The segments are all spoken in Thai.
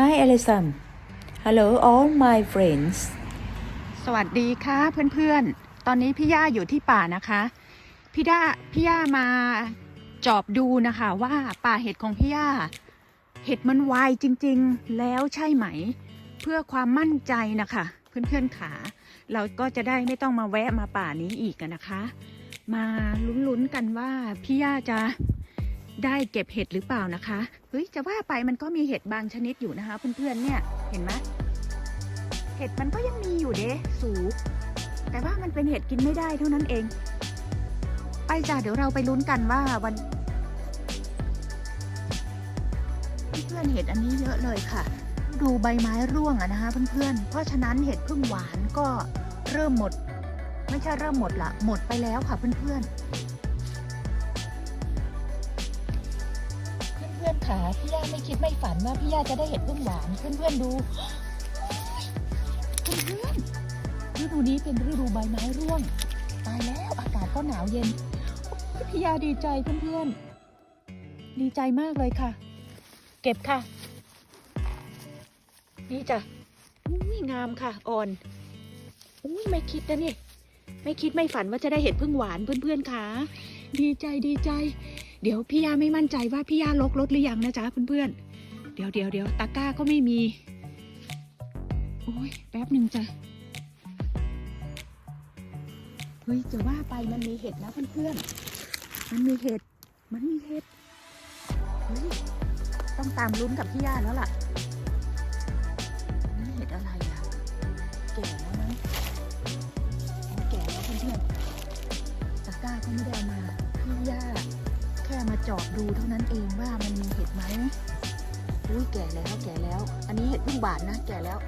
Hi Alison Hello all my friends สวัสดีค่ะเพื่อนๆ ตอนนี้พี่ย่าอยู่ที่ป่านะคะ พี่ย่าพี่ย่ามาจอบดูนะคะว่าป่าเห็ดของพี่ย่า เห็ดมันวายจริงๆ แล้วใช่ไหม เพื่อความมั่นใจนะคะ เพื่อนๆขาเราก็จะได้ไม่ต้องมาแวะมาป่านี้อีกนะคะ มาลุ้นๆกันว่าพี่ย่าจะ ได้เก็บเห็ดหรือเปล่านะคะเฮ้ยจะว่าไปมันก็มีเห็ดบางชนิดอยู่นะคะ เพื่อนๆเนี่ยเห็นไหมเห็ดมันก็ยังมีอยู่เด้สูแต่ว่ามันเป็นเห็ดกินไม่ได้เท่านั้นเอง ไปจ้ะเดี๋ยวเราไปลุ้นกันว่าวันเพื่อนเห็ดอันนี้เยอะเลยค่ะ ดูใบไม้ร่วงอะนะคะเพื่อนๆ เพราะฉะนั้นเห็ดพึ่งหวานก็เริ่มหมด ไม่ใช่เริ่มหมดละหมดไปแล้วค่ะเพื่อนๆ ขาพี่ย่าไม่คิดไม่ฝันว่าพี่ย่าจะได้เห็ดพึ่งหวานเพื่อนๆดูเพื่อนๆฤดูนี้เป็นฤดูใบไม้ร่วง ตายแล้วอากาศก็หนาวเย็นพี่ยาดีใจเพื่อนๆ ดีใจมากเลยค่ะ เก็บค่ะ นี่จ้ะอุ้ยงามค่ะอ่อนอุ้ยไม่คิดนะนี่ ไม่คิดไม่ฝันว่าจะได้เห็ดพึ่งหวานเพื่อนๆค่ะดีใจดีใจ เดี๋ยวพี่ยาไม่มั่นใจว่าพี่ยาลกรถหรือยังนะจ๊ะเพื่อนๆ เดี๋ยวเดี๋ยวเดี๋ยวตะกร้าก็ไม่มี โอ้ยแป๊บหนึ่งจ้ะเฮ้ยจะว่าไปมันมีเห็ดนะเพื่อนๆ มันมีเห็ด มันมีเห็ดเฮ้ยต้องตามลุ้นกับพี่ยาแล้วล่ะนี่เห็ดอะไรอะแก่แก็ไม่ได้เอามาพี่ย่าแค่มาเจาะดูเท่านั้นเองว่ามันมีเห็ดไหมอุ้ยแก่แล้วแก่แล้ว อันนี้เห็ดพิ่งบานนะแก่แล้ว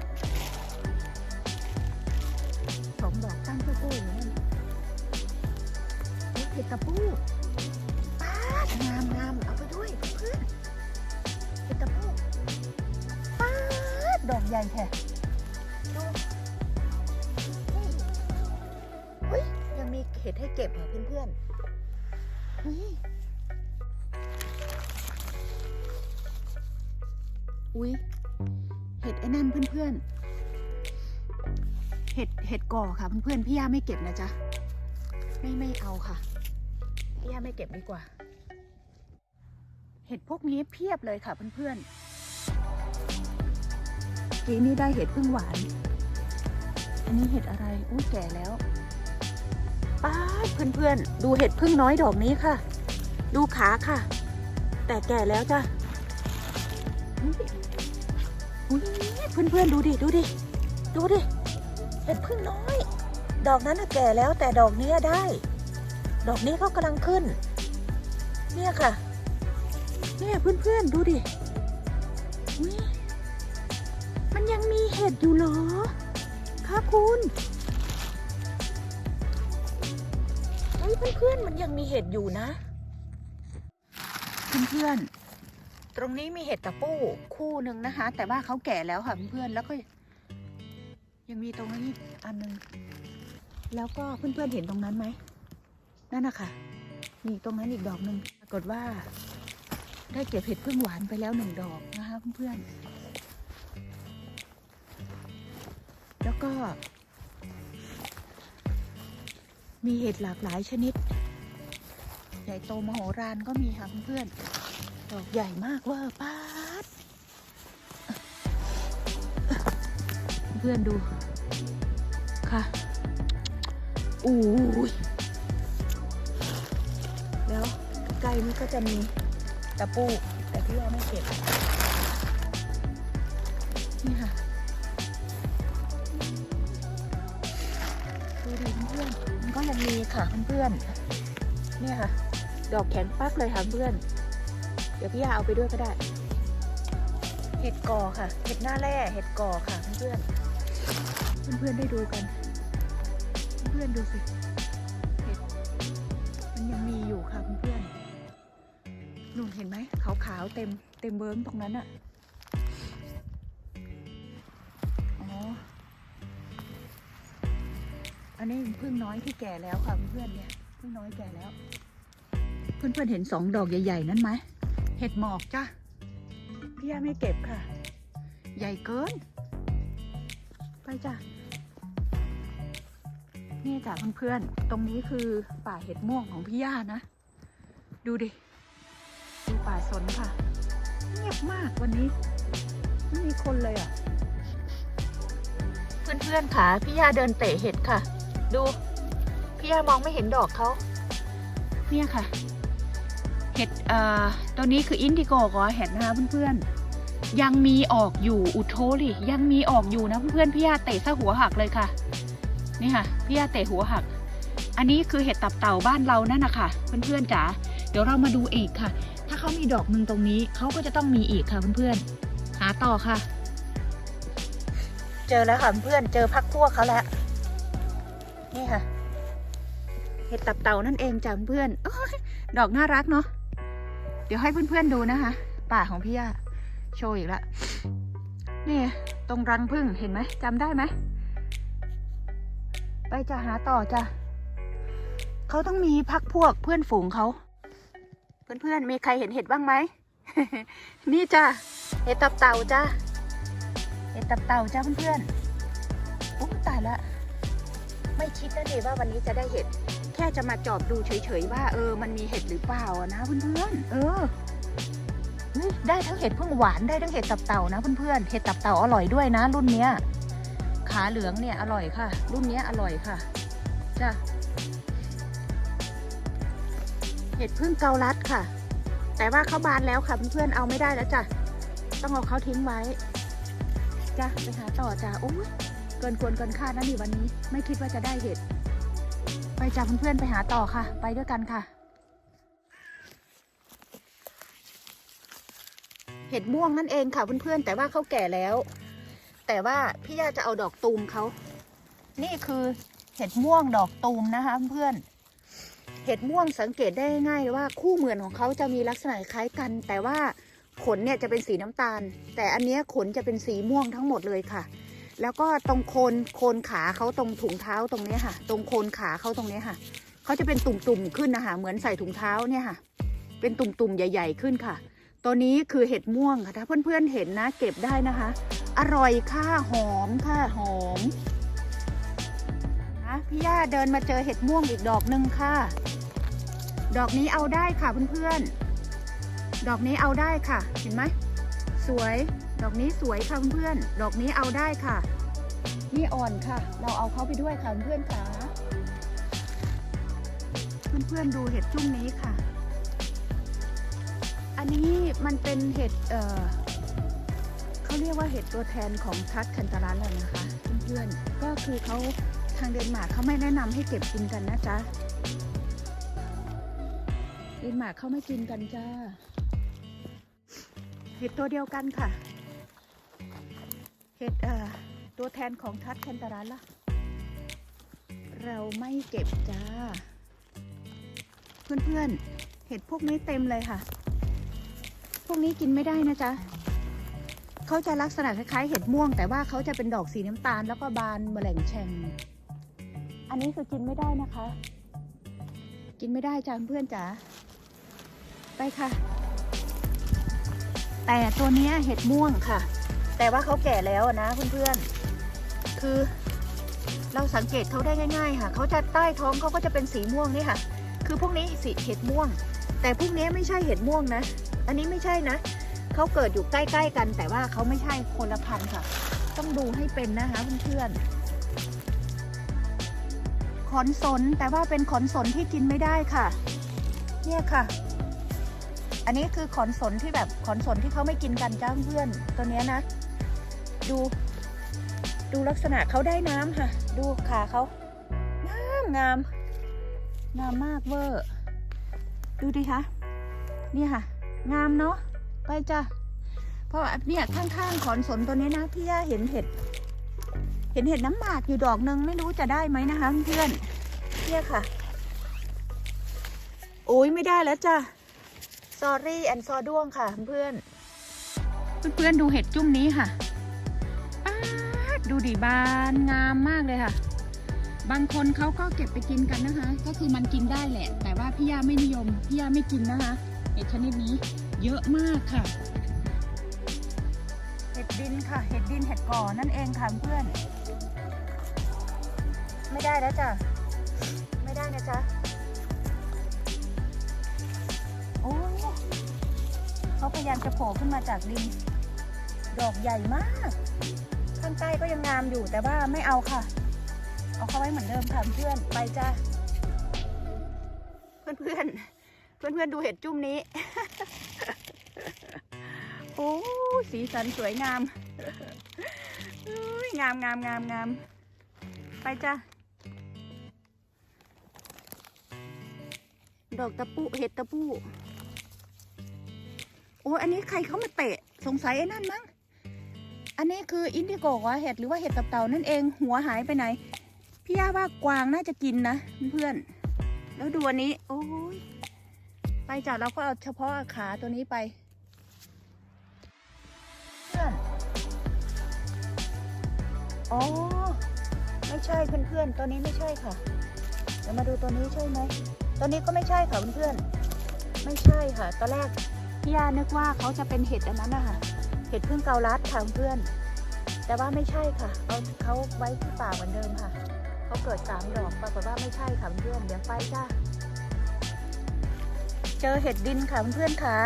สองดอกตั้งคู่ๆอย่างนี้เฮ้ยเห็ดตะปูป้างามงามเอาไปด้วยเพื่อนเห็ดตะปูป้าดดอกใหญ่แท้ ห็ดให้เก็บเหรอเพื่อนๆเฮ้ยอุ้ยเห็ดไอ้นั่นเพื่อนๆ เห็ดเห็ดก่อค่ะเพื่อนๆพี่ย่าไม่เก็บนะจ๊ะ ไม่ไม่เอาค่ะ พี่ย่าไม่เก็บดีกว่า เห็ดพวกนี้เพียบเลยค่ะเพื่อนๆกีนี่ได้เห็ดพึ่งหวาน อันนี้เห็ดอะไรอุ้ยแก่แล้ว ป้าเพื่อนๆ ดูเห็ดพึ่งน้อยดอกนี้ค่ะ ดูขาค่ะ แต่แก่แล้วจ้ะอุ๊ยอุ้ยเพื่อนๆ ดูดิ ดูดิ ดูดิ เห็ดพึ่งน้อย ดอกนั้นน่ะแก่แล้วแต่ดอกนี้ได้ ดอกนี้ก็กำลังขึ้น เนี่ยค่ะ เนี่ยเพื่อนๆ ดูดิมันยังมีเห็ดอยู่เหรอคะคุณ เพื่อนๆมันยังมีเห็ดอยู่นะ เพื่อนๆตรงนี้มีเห็ดตะปูคู่หนึ่งนะคะ แต่ว่าเขาแก่แล้วค่ะเพื่อนๆแล้วก็ ยังมีตรงนี้อันหนึ่งแล้วก็เพื่อนๆเห็นตรงนั้นไหมนั่นนะคะมีตรงนั้นอีกดอกหนึ่งปรากฏว่า ได้เก็บเห็ดพึ่งหวานไปแล้วหนึ่งดอกนะคะเพื่อนๆแล้วก็ มีเห็ดหลากหลายชนิด ใหญ่โตมโหฬารก็มีค่ะเพื่อนๆดอกใหญ่มากเว่าป้าดเพื่อนดู ค่ะอู้ยแล้วใกล้นี้ก็จะมีตะปูแต่พี่ว่าไม่เก็บนี่ค่ะ พื่อนๆมันก็ยังมีค่ะเพื่อนๆเนี่ยค่ะ ดอกแข็งปักเลยค่ะเพื่อน เดี๋ยวพี่ยาเอาไปด้วยก็ได้ เห็ดก่อค่ะ เห็ดหน้าแร่เห็ดก่อค่ะเพื่อนๆเพื่อนๆได้ดูกัน เพื่อนๆดูสิเห็ดมันยังมีอยู่ค่ะเพื่อนๆนู่นเห็นไหมขาวๆเต็มเต็มเบิ้งตรงนั้นอะ อันนี้พึ่งน้อยที่แก่แล้วค่ะเพื่อนๆเนี่ยพึ่งน้อยแก่แล้ว เพื่อนๆเห็นสองดอกใหญ่ๆนั้นไหมเห็ดหมอกจ้ะพี่ย่าไม่เก็บค่ะ ใหญ่เกิน ไปจ้ะนี่จ้ะเพื่อนๆตรงนี้คือป่าเห็ดม่วงของพี่ย่านะ ดูดิดูป่าสนค่ะ เงียบมากวันนี้ไม่มีคนเลยอะ เพื่อนๆค่ะพี่ย่าเดินเตะเห็ดค่ะ ดู พี่ย่ามองไม่เห็นดอกเขาเนี่ยค่ะ เห็ดเอ่อตัวนี้คืออินดิโกกอเห็ดนะคะเพื่อนๆ ยังมีออกอยู่อุโทลิยังมีออกอยู่นะเพื่อนๆพี่ย่าเตะซะหัวหักเลยค่ะ นี่ค่ะพี่ย่าเตะหัวหัก อันนี้คือเห็ดตับเต่าบ้านเรานั่นนะคะเพื่อนๆจ๋าเดี๋ยวเรามาดูอีกค่ะ ถ้าเขามีดอกหนึ่งตรงนี้เขาก็จะต้องมีอีกค่ะเพื่อนๆหาต่อค่ะ เจอแล้วค่ะเพื่อนเจอพักพวกเขาแล้ว นี่ค่ะ เห็ดตับเต่านั่นเองจ้ะเพื่อนอดอกน่ารักเนาะ เดี๋ยวให้เพื่อนๆดูนะคะ ป่าของพี่ย่าโชว์อีกแล้วนี่ตรงรังพึ่งเห็นไหมจำได้ไหม ไปจะหาต่อจ้ะเขาต้องมีพักพวกเพื่อนฝูงเขา เพื่อนๆมีใครเห็นเห็ดบ้างไหม นี่จ้ะเห็ดตับเต่าจ้ะเห็ดตับเต่าจ้ะเพื่อนๆโอ้ตายละ ไม่คิดนะเลยว่าวันนี้จะได้เห็ด แค่จะมาจอบดูเฉยๆว่า เออ มันมีเห็ดหรือเปล่าอะนะเพื่อนๆเออได้ทั้งเห็ดพึ่งหวานได้ทั้งเห็ดตับเต่านะเพื่อนๆเห็ดตับเต่าอร่อยด้วยนะ รุ่นเนี้ย ขาเหลืองเนี่ยอร่อยค่ะ รุ่นเนี้ยอร่อยค่ะจ้ะเห็ดพึ่งเกาลัดค่ะ แต่ว่าเขาบานแล้วค่ะเพื่อนๆเอาไม่ได้แล้วจ้ะต้องเอาเขาทิ้งไว้จ้ะไปหาต่อจ้ะอุ้ย เกินควรเกินคาดนะนี่วันนี้ ไม่คิดว่าจะได้เห็ด ไปจ้ะเพื่อนๆไปหาต่อค่ะ ไปด้วยกันค่ะ เห็ดม่วงนั่นเองค่ะเพื่อนๆแต่ว่าเขาแก่แล้ว แต่ว่าพี่ย่าจะเอาดอกตูมเขานี่คือเห็ดม่วงดอกตูมนะคะ เพื่อนเห็ดม่วงสังเกตได้ง่ายว่าคู่เหมือนของเขาจะมีลักษณะคล้ายกัน แต่ว่าขนเนี่ยจะเป็นสีน้ำตาล แต่อันนี้ขนจะเป็นสีม่วงทั้งหมดเลยค่ะ แล้วก็ตรงโคนโคนขาเขาตรงถุงเท้าตรงนี้ค่ะ ตรงโคนขาเขาตรงนี้ค่ะเขาจะเป็นตุ่มๆขึ้นนะคะเหมือนใส่ถุงเท้าเนี่ยค่ะ เป็นตุ่มๆใหญ่ ๆขึ้นค่ะ ตัวนี้คือเห็ดม่วงค่ะถ้าเพื่อนๆเห็นนะ เก็บได้นะคะ อร่อยค่ะหอมค่ะหอมนะพี่ย่าเดินมาเจอเห็ดม่วงอีกดอกหนึ่งค่ะ ดอกนี้เอาได้ค่ะเพื่อนๆดอกนี้เอาได้ค่ะ เห็นไหมสวย ดอกนี้สวยค่ะเพื่อนๆ ดอกนี้เอาได้ค่ะ นี่อ่อนค่ะ เราเอาเขาไปด้วยค่ะเพื่อนๆค่ะ เพื่อนๆดูเห็ดจุ้งนี้ค่ะ อันนี้มันเป็นเห็ดเเขาเรียกว่าเห็ดตัวแทนของทัดคันตารันเลยนะคะ เพื่อนๆ ก็คือเขาทางเดนมาร์กเขาไม่แนะนำให้เก็บกินกันนะจ๊ะ เดนมาร์กเขาไม่กินกันจ้าเห็ดตัวเดียวกันค่ะ เห็ดเอ่อตัวแทนของทัดคันตารันล่ะเราไม่เก็บจ้า เพื่อนๆ เห็ดพวกนี้เต็มเลยค่ะ พวกนี้กินไม่ได้นะจ๊ะเขาจะลักษณะคล้ายๆ เห็ดม่วง แต่ว่าเขาจะเป็นดอกสีน้ำตาลแล้วก็บานแมลงแฉงอันนี้คือกินไม่ได้นะคะ กินไม่ได้จ้าเพื่อนจ๋าไปค่ะ แต่ตัวนี้เห็ดม่วงค่ะ แต่ว่าเขาแก่แล้วนะเพื่อนๆ คือเราสังเกตเขาได้ง่าย ๆ ค่ะ เขาจะใต้ท้องเขาก็จะเป็นสีม่วงนี่ค่ะ คือพวกนี้สีเห็ดม่วง แต่พวกนี้ไม่ใช่เห็ดม่วงนะ อันนี้ไม่ใช่นะ เขาเกิดอยู่ใกล้ๆกัน แต่ว่าเขาไม่ใช่คนละพันธุ์ค่ะ ต้องดูให้เป็นนะคะเพื่อนๆ ขอนสนแต่ว่าเป็นขอนสนที่กินไม่ได้ค่ะ เนี่ยค่ะ อันนี้คือขอนสนที่แบบขอนสนที่เขาไม่กินกันจ้าเพื่อนตัวนี้นะ ดู ดูลักษณะเขาได้น้ำค่ะ ดูขาเขางามงามงามมากเวอร์ ดูดิคะเนี่ยค่ะ งามเนาะไปจ้ะเพราะเนี่ยข้างๆขอนสนตัวนี้นะพี่ย่าเห็นเห็ด เห็นเห็ดน้ำหมากอยู่ดอกหนึ่งไม่รู้จะได้ไหมนะคะเพื่อนเนี่ยค่ะ โอ้ยไม่ได้แล้วจ้ะ sorry and ซอด้วงค่ะเพื่อนเพื่อนๆดูเห็ดจุ้มนี้ค่ะ ดดูดิบานงามมากเลยค่ะ บางคนเขาก็เก็บไปกินกันนะคะ ก็คือมันกินได้แหละ แต่ว่าพี่ยาไม่นิยม พี่ยาไม่กินนะคะเห็ดชนิดนี้เยอะมากค่ะ เห็ดดินค่ะ เห็ดดินเห็ดก่อนั่นเองค่ะเพื่อน ไม่ได้แล้วจ้ะ ไม่ได้นะจ๊ะโอ้เขาพยายามจะโผล่ขึ้นมาจากดิน ดอกใหญ่มาก ข้างใต้ก็ยังงามอยู่แต่ว่าไม่เอาค่ะ เอาเข้าไว้เหมือนเดิมค่ะเพื่อนไปจ้าเพื่อนเพื่อนเพื่อนเพื่อนดูเห็ดจุ่มนี้ โอ้สีสันสวยงามงามงามงามงามไปจ้าดอกตะปูเห็ดตะปูโอ้อันนี้ใครเขามาเตะ สงสัยไอ้นั่นมั้ง อันนี้คืออินดิโกะวะเห็ดหรือว่าเห็ดตับเต่านั่นเอง หัวหายไปไหน พี่ย่าว่ากวางน่าจะกินนะเพื่อน แล้วดูอันนี้ โอ้ย ไปจ้ะเราก็เอาเฉพาะขาตัวนี้ไป เพื่อน อ๋อ ไม่ใช่เพื่อนๆตัวนี้ไม่ใช่ค่ะ เดี๋ยวมาดูตัวนี้ใช่ไหม ตัวนี้ก็ไม่ใช่ค่ะเพื่อนๆไม่ใช่ค่ะ ตอนแรกพี่ยานึกว่าเขาจะเป็นเห็ดอันนั้นนะคะ เห็ดพึ่งเกาลัดค่ะเพื่อน แต่ว่าไม่ใช่ค่ะ เอาเขาไว้ที่ป่าเหมือนเดิมค่ะ เขาเกิดสามดอกปรากฏว่าไม่ใช่ค่ะเพื่อนเดี๋ยวไปจ้าเจอเห็ดดินค่ะเพื่อนค่ะ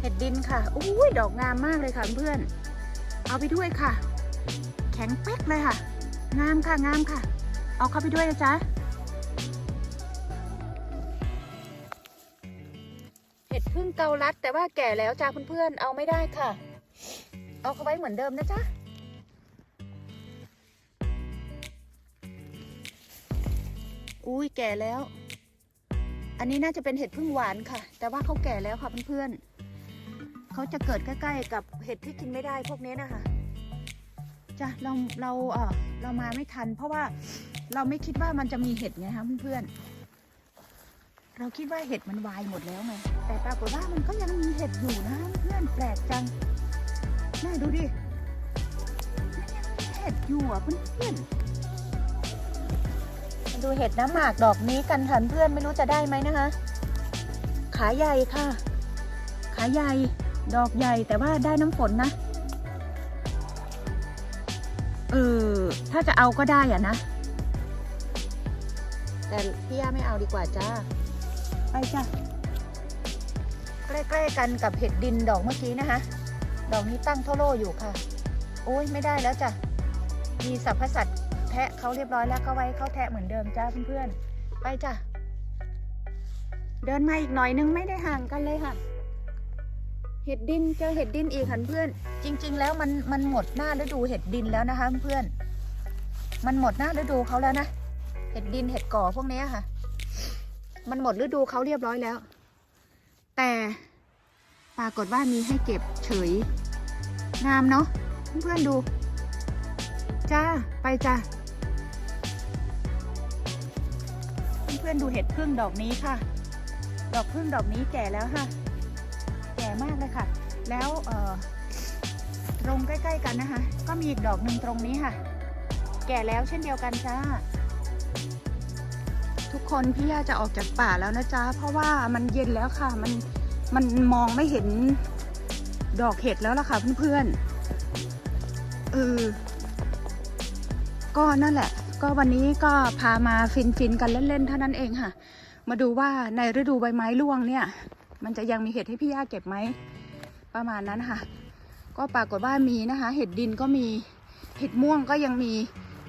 เห็ดดินค่ะอุ้ยดอกงามมากเลยค่ะเพื่อน เอาไปด้วยค่ะ แข็งเป๊กเลยค่ะ งามค่ะงามค่ะ เอาเข้าไปด้วยนะจ๊ะ พึ่งเกาลัดแต่ว่าแก่แล้วจ้าเพื่อนๆเอาไม่ได้ค่ะ เอาเข้าไว้เหมือนเดิมนะจ๊ะอุ้ยแก่แล้ว อันนี้น่าจะเป็นเห็ดพึ่งหวานค่ะ แต่ว่าเขาแก่แล้วค่ะเพื่อนๆเขาจะเกิดใกล้ๆกับเห็ดที่กินไม่ได้พวกนี้นะคะจ้ะเราเราเออเรามาไม่ทัน เพราะว่าเราไม่คิดว่ามันจะมีเห็ดไงคะเพื่อนๆ เราคิดว่าเห็ดมันวายหมดแล้วไง แต่ปรากฏว่ามันก็ยังมีเห็ดอยู่นะเพื่อนแปลกจังน่าดูดิมันยังมีเห็ดอยู่อะเพื่อนมาดูเห็ดน้ำหมากดอกนี้กันค่ะเพื่อนไม่รู้จะได้ไหมนะคะ ขาใหญ่ค่ะ ขาใหญ่ ดอกใหญ่แต่ว่าได้น้ำฝนนะเออถ้าจะเอาก็ได้อะนะ แต่พี่ย่าไม่เอาดีกว่าจ้า ไปจ้าใกล้ๆกันกับเห็ดดินดอกเมื่อกี้นะคะ ดอกนี้ตั้งเท่าโลอยู่ค่ะ โอ้ยไม่ได้แล้วจ้ะ มีสรรพสัตว์แทะเขาเรียบร้อยแล้วก็ไว้เขาแทะเหมือนเดิมจ้าเพื่อนๆ ไปจ้ะ เดินมาอีกหน่อยนึงไม่ได้ห่างกันเลยค่ะ เห็ดดินเจอเห็ดดินอีกค่ะเพื่อน จริง ๆ แล้วมันมันหมดหน้าฤดูเห็ดดินแล้วนะคะเพื่อน มันหมดหน้าฤดูเขาแล้วนะ เห็ดดินเห็ดก่อพวกนี้ค่ะ มันหมดฤดูเขาเรียบร้อยแล้ว แต่ปรากฏว่ามีให้เก็บเฉย งามเนาะเพื่อนๆดู จ้า ไปจ้าเพื่อนๆดูเห็ดพึ่งดอกนี้ค่ะ ดอกพึ่งดอกนี้แก่แล้วค่ะ แก่มากเลยค่ะ แล้วเออตรงใกล้ ๆ กันนะคะ ก็มีอีกดอกหนึ่งตรงนี้ค่ะ แก่แล้วเช่นเดียวกันจ้า ทุกคนพี่ย่าจะออกจากป่าแล้วนะจ๊ะ เพราะว่ามันเย็นแล้วค่ะ มันมันมองไม่เห็นดอกเห็ดแล้วล่ะค่ะเพื่อนๆเออก็นั่นแหละ ก็วันนี้ก็พามาฟินฟินๆกันเล่นๆเท่านั้นเองค่ะ มาดูว่าในฤดูใบไม้ร่วงเนี่ย มันจะยังมีเห็ดให้พี่ย่าเก็บไหมประมาณนั้นค่ะ ก็ปรากฏว่ามีนะคะ เห็ดดินก็มีเห็ดม่วงก็ยังมี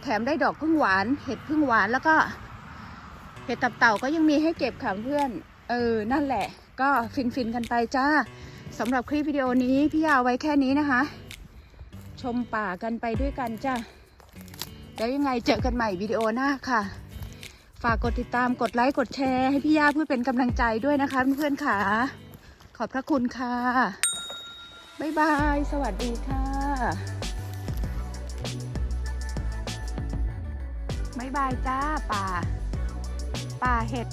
แถมได้ดอกพึ่งหวาน เห็ดพึ่งหวานแล้วก็ เห็ดตับเต่าก็ยังมีให้เก็บค่ะเพื่อน เออ นั่นแหละ ก็ฟินฟินๆกันไปจ้าสำหรับคลิปวิดีโอนี้พี่ยาไว้แค่นี้นะคะ ชมป่ากันไปด้วยกันจ้าแล้วยังไงเจอกันใหม่วิดีโอหน้าค่ะ ฝากกดติดตามกดไลค์กดแชร์ให้พี่ยาเพื่อเป็นกำลังใจด้วยนะคะเพื่อนๆค่ะ ขอบพระคุณค่ะ บ๊ายบาย สวัสดีค่ะ บ๊ายบายจ้าป่า ป่าเห็ด